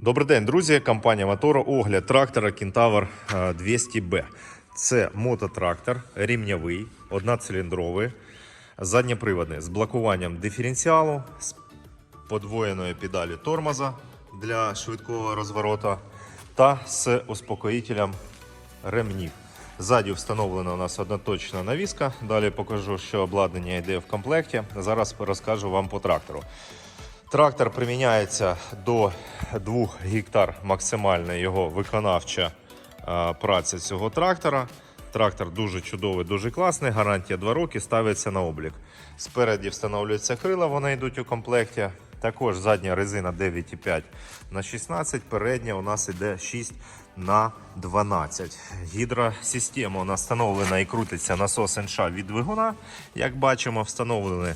Добрий день, друзі. Компанія Мотора, огляд трактора Кентавр 200B. Це мототрактор рівнявий, одноциліндровий, задньоприводний з блокуванням диференціалу, з подвоєною педалі тормоза для швидкого розворота та з успокоїтелем ремнів. Ззаді встановлена у нас одноточна навіска. Далі покажу, що обладнання йде в комплекті. Зараз розкажу вам по трактору. Трактор приміняється до 2 гектар максимальна його виконавча е, праця цього трактора. Трактор дуже чудовий, дуже класний. Гарантія 2 роки ставиться на облік. Спереді встановлюються крила, вони йдуть у комплекті. Також задня резина 9,5 на 16, передня у нас іде 6 на 12. Гідросистема у встановлена і крутиться насос НШ від двигуна. Як бачимо, встановлений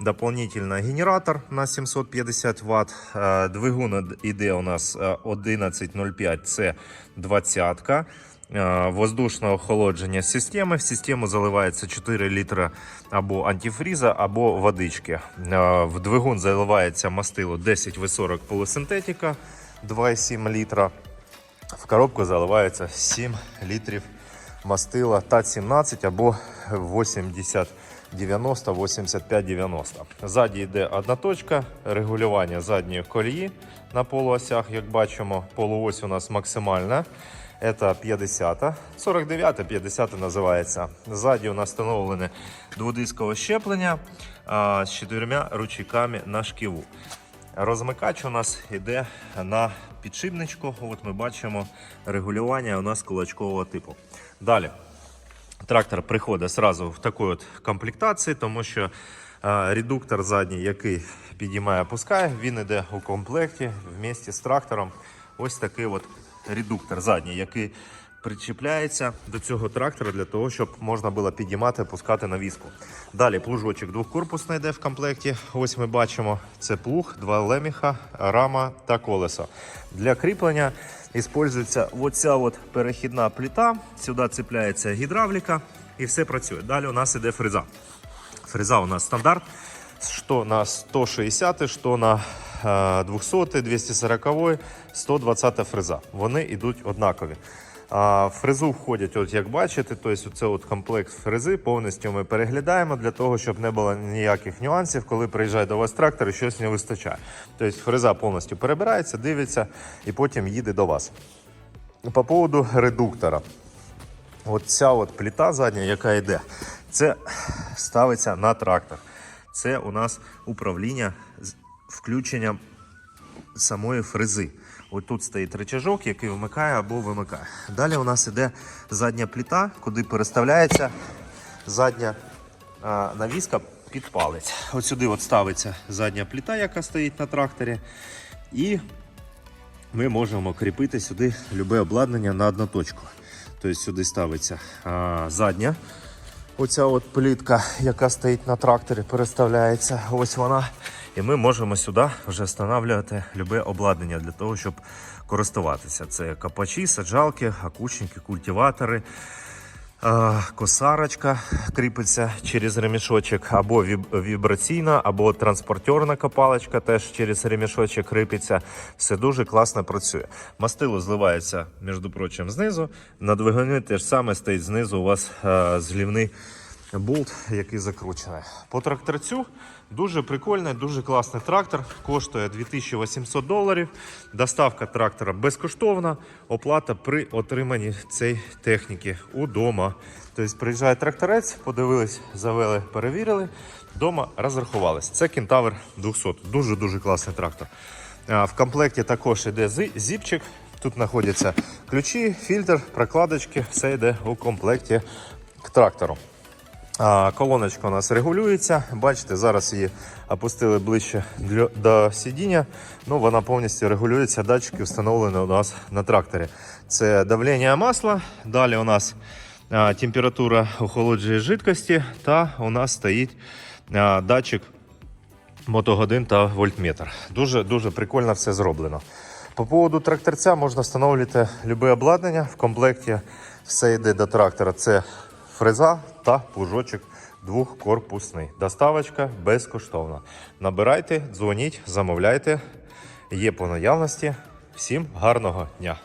Дополнительно генератор на 750 Вт. Е, Двигун іде у нас е, 1105, це 20 Е, Воздушне охолодження системи. В систему заливається 4 літра або антифріза, або водички. В двигун заливається мастило 10 В40 полусинтетика 2,7 літра. В коробку заливається 7 літрів мастила ТАТ-17 або 80 90 85 90. Ззаді йде одна точка регулювання задньої колії на полуосях. Як бачимо, полуось у нас максимальна. Це 50, 49, 50 називається. Ззаді у нас встановлене дводискове щеплення з чотирма ручейками на шківу. Розмикач у нас йде на підшипничку. От ми бачимо регулювання у нас кулачкового типу. Далі. Трактор приходить сразу в такій от комплектації, тому що е, редуктор задній, який підіймає опускає, він йде у комплекті вместе з трактором. Ось такий от редуктор задній, який причіпляється до цього трактора для того, щоб можна було підіймати, опускати навіску. Далі плужочок двохкорпусний йде в комплекті. Ось ми бачимо, це плуг, два леміха, рама та колесо. Для кріплення Іспользується оця от перехідна плита, сюди цепляється гідравліка і все працює. Далі у нас іде фреза. Фреза у нас стандарт, що на 160, що на е, 200, 240, 120 фреза. Вони йдуть однакові. А фрезу входять, от як бачите, тобто це от комплект фрези повністю ми переглядаємо для того, щоб не було ніяких нюансів, коли приїжджає до вас трактор і щось не вистачає. Тобто фреза повністю перебирається, дивиться і потім їде до вас. По поводу редуктора. От ця от плита задня, яка йде, це ставиться на трактор. Це у нас управління з включенням самої фрези. Ось тут стоїть рычажок, який вмикає або вимикає. Далі у нас іде задня плита, куди переставляється задня а, навіска під палець. Ось сюди от ставиться задня плита, яка стоїть на тракторі. І ми можемо кріпити сюди любе обладнання на одну точку. Тобто сюди ставиться а, задня. Оця от плітка, яка стоїть на тракторі, переставляється. Ось вона. І ми можемо сюди вже встановлювати любе обладнання для того, щоб користуватися. Це копачі, саджалки, акушники, культиватори. Косарочка кріпиться через ремішочок, або вібраційна, або транспортерна копалочка теж через ремішочок кріпиться. Все дуже класно працює. Мастило зливається, між прочим, знизу. На двигуні теж саме стоїть знизу у вас злівний болт, який закручений. По тракторцю дуже прикольний, дуже класний трактор. Коштує 2800 доларів. Доставка трактора безкоштовна. Оплата при отриманні цієї техніки удома. Тобто приїжджає тракторець, подивились, завели, перевірили. Дома розрахувались. Це Кентавр 200. Дуже дуже класний трактор. В комплекті також йде зіпчик. Тут знаходяться ключі, фільтр, прокладочки. Все йде у комплекті к трактору. Колоночка у нас регулюється. Бачите, зараз її опустили ближче до сидіння. Ну, вона повністю регулюється. Датчики встановлені у нас на тракторі. Це давлення масла. Далі у нас температура охолоджує жидкості. Та у нас стоїть датчик мотогодин та вольтметр. Дуже дуже прикольно все зроблено. По поводу тракторця можна встановлювати любе обладнання. В комплекті все йде до трактора. Це фреза та плужочок двохкорпусний. Доставочка безкоштовна. Набирайте, дзвоніть, замовляйте. Є по наявності. Всім гарного дня!